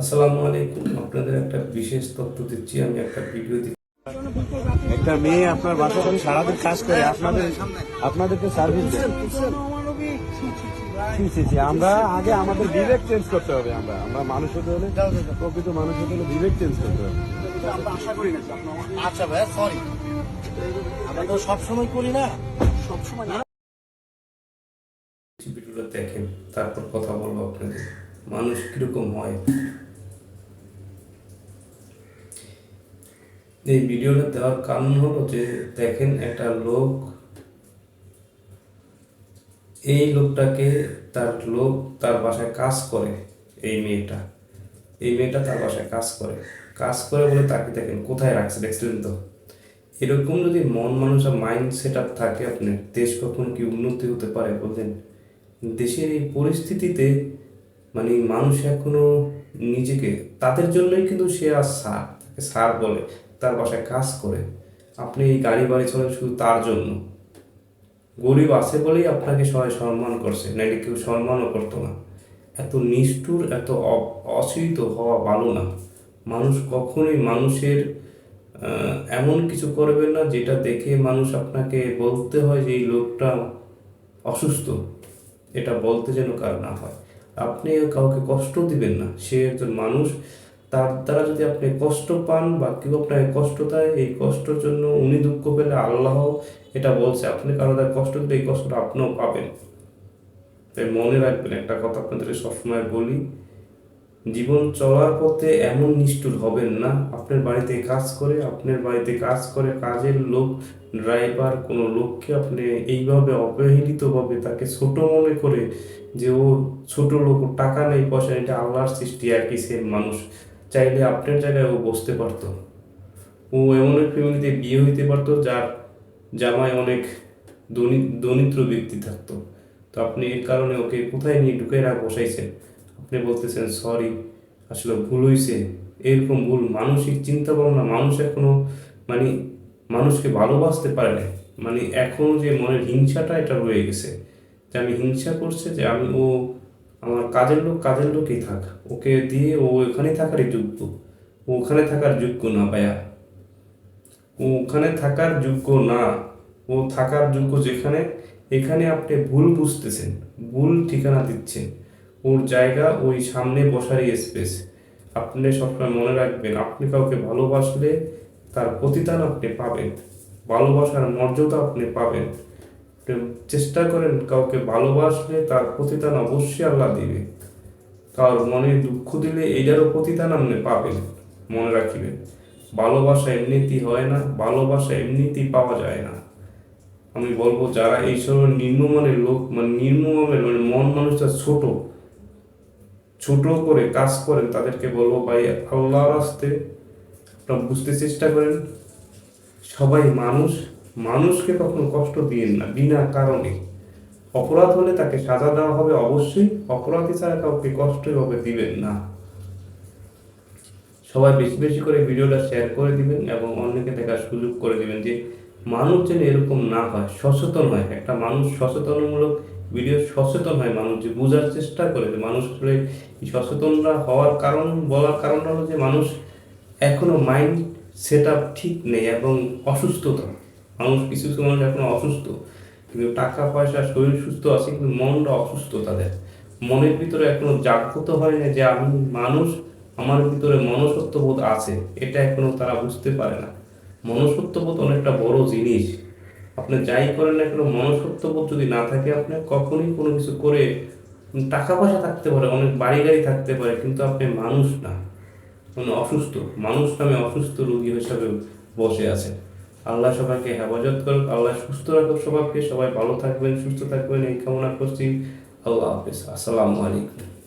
আসসালামু আলাইকুম। আপনাদের একটা বিশেষ তথ্য দিচ্ছি আমি একটা ভিডিও দিচ্ছি। একটা মেয়ে আপনার বাসা থেকে সারাদিন কাজ করে আপনাদের আপনাদেরকে সার্ভিস দেয়। আমরা আগে আমাদের বিবেক চেঞ্জ করতে হবে আমরা। আমরা মানুষ হতে হলে প্রকৃত মানুষ হতে হলে বিবেক চেঞ্জ করতে হবে। আচ্ছা ভাই সরি আমরা তো সবসময় করি না। ভিডিওটা দেখেন তারপর কথা বলব আপনাদের। মানুষ কীরকম হয়? এই ভিডিওটা দেওয়ার কারণ হলো যে দেখেন একটা লোক, এই লোকটাকে তার লোক তার বাসায় কাজ করে, এই মেয়েটা। এই মেয়েটা তার বাসায় কাজ করে। কাজ করে বলে তাকে দেখেন কোথায় রাখছে দেখছিলেন তো? এরকম যদি মন মানুষের মাইন্ড সেট আপ থাকে, আপনার দেশ কখন কি উন্নতি হতে পারে বলতেন দেশের এই পরিস্থিতিতে মানে মানুষ এখনও নিজেকে, তাদের জন্যই কিন্তু সে আর সার সার বলে। তার বাসায় কাজ করে। আপনি এই গাড়ি বাড়ি চলেন শুধু তার জন্য। গরিব আছে বলেই আপনাকে সবাই সম্মান করছে, নাইলে কেউ সম্মানও করতো না। এত নিষ্ঠুর, এত অ- অশীত হওয়া ভালো না। মানুষ কখনোই মানুষের এমন কিছু করবেন না যেটা দেখে মানুষ আপনাকে বলতে হয় যে এই লোকটা অসুস্থ। এটা বলতে যেন কার না হয়। আপনি কাউকে কষ্ট দিবেন না। সে একজন মানুষ তার দ্বারা যদি আপনি কষ্ট পান বা কেউ আপনাকে কষ্ট দেয়, এই কষ্টের জন্য উনি দুঃখ পেলে আল্লাহ এটা বলছে, আপনি কারও দ্বারা কষ্ট দিলে এই কষ্টটা আপনিও পাবেন। তাই মনে রাখবেন, একটা কথা আপনাদের সবসময় বলি, জীবন চলার পথে এমন নিষ্ঠুর হবেন না। আপনার বাড়িতে কাজ করে, আপনার বাড়িতে কাজ করে কাজের লোক, ড্রাইভার, কোনো লোককে আপনি এইভাবে অবহেলিতভাবে তাকে ছোট মনে করে যে ও ছোট লোক টাকা নেই, পয়সা এটা আল্লাহর সৃষ্টি, একই সেম মানুষ। চাইলে আপনার জায়গায় ও বসতে পারতো। ও এমন এক ফ্যামিলিতে বিয়ে হইতে পারতো যার জামায় অনেক দরিদ্র ব্যক্তি থাকতো। তো আপনি এর কারণে ওকে কোথায় নিয়ে ঢুকে রাখ, বসাইছেন? আপনি বলতেছেন, সরি, আসলে ভুল হয়েছে এরকম ভুল মানসিক চিন্তা ভাবনা মানুষ এখনও মানে মানুষকে ভালোবাসতে পারে না মানে এখনও যে মনের হিংসাটা এটা রয়ে গেছে। যে আমি হিংসা করছে যে আমি ও আমার কাজের লোক কাজের লোকই থাক। ওকে দিয়ে ও এখানে থাকারই যোগ্য। ও ওখানে থাকার যোগ্য না, ভাইয়া। ও ওখানে থাকার যোগ্য না। ও থাকার যোগ্য যেখানে, এখানে আপনি ভুল বুঝতেছেন, ভুল ঠিকানা দিচ্ছেন। ওর জায়গা ওই সামনে বসারই স্পেস আপনি সবসময় মনে রাখবেন, আপনি কাউকে ভালোবাসলে তার প্রতিদান আপনি পাবেন। ভালোবাসার মর্যাদা আপনি পাবেন। চেষ্টা করেন কাউকে ভালোবাসলে তার প্রতিদান অবশ্যই আল্লাহ দিবে। কারোর মনে দুঃখ দিলে এইটারও প্রতিদান আপনি পাবেন, মনে রাখিবেন। ভালোবাসা এমনিতেই হয় না, ভালোবাসা এমনিতেই পাওয়া যায় না। আমি বলব, যারা এই সব নিম্নমানের লোক মানে নিম্নমানের মানে মন মানুষটা ছোট ছোট করে কাজ করেন, তাদেরকে বলব, ভাই, আল্লাহর আসতে বুঝতে চেষ্টা করেন, সবাই মানুষ মানুষকে কখনো কষ্ট দিয়েন না, বিনা কারণে। অপরাধ হলে তাকে সাজা দেওয়া হবে অবশ্যই, অপরাধী ছাড়া কাউকে কষ্ট এভাবে দিবেন না। সবাই বেশি বেশি করে ভিডিওটা শেয়ার করে দিবেন এবং অন্যকে দেখার সুযোগ করে দিবেন যে মানুষ যেন এরকম না হয়, সচেতন হয়। একটা মানুষ সচেতনমূলক, ভিডিও সচেতন হয় মানুষ, যে বোঝার চেষ্টা করে যে মানুষ আসলে সচেতনরা হওয়ার কারণ, বলার কারণটা হলো যে মানুষ এখনও মাইন্ড সেট আপ ঠিক নেই এবং অসুস্থতা। মানুষ কিছু কিছু মানুষ এখনও অসুস্থ, কিন্তু টাকা পয়সা, শরীর সুস্থ আছে, কিন্তু মনটা অসুস্থ তাদের। মনের ভিতরে এখনও জাগ্রত হয় না যে আমি মানুষ, আমার ভিতরে মনসত্ববোধ আছে, এটা এখনও তারা বুঝতে পারে না। মনসত্ববোধ অনেকটা বড় জিনিস। আপনি যাই করেন না কেন মনসত্ববোধ যদি না থাকে, আপনি কখনোই কোনো কিছু করে টাকা পয়সা থাকতে পারে, অনেক বাড়ি গাড়ি থাকতে পারে, কিন্তু আপনি মানুষ না। মানে অসুস্থ, মানুষ নামে অসুস্থ রোগী হিসাবে বসে আছে। আল্লাহ সবাইকে হেফাজত করুক, আল্লাহ সুস্থ রাখুক সবাইকে, সবাই ভালো থাকবেন, সুস্থ থাকবেন, এই কামনা করছি। আল্লাহ হাফিজ। আসসালামু আলাইকুম।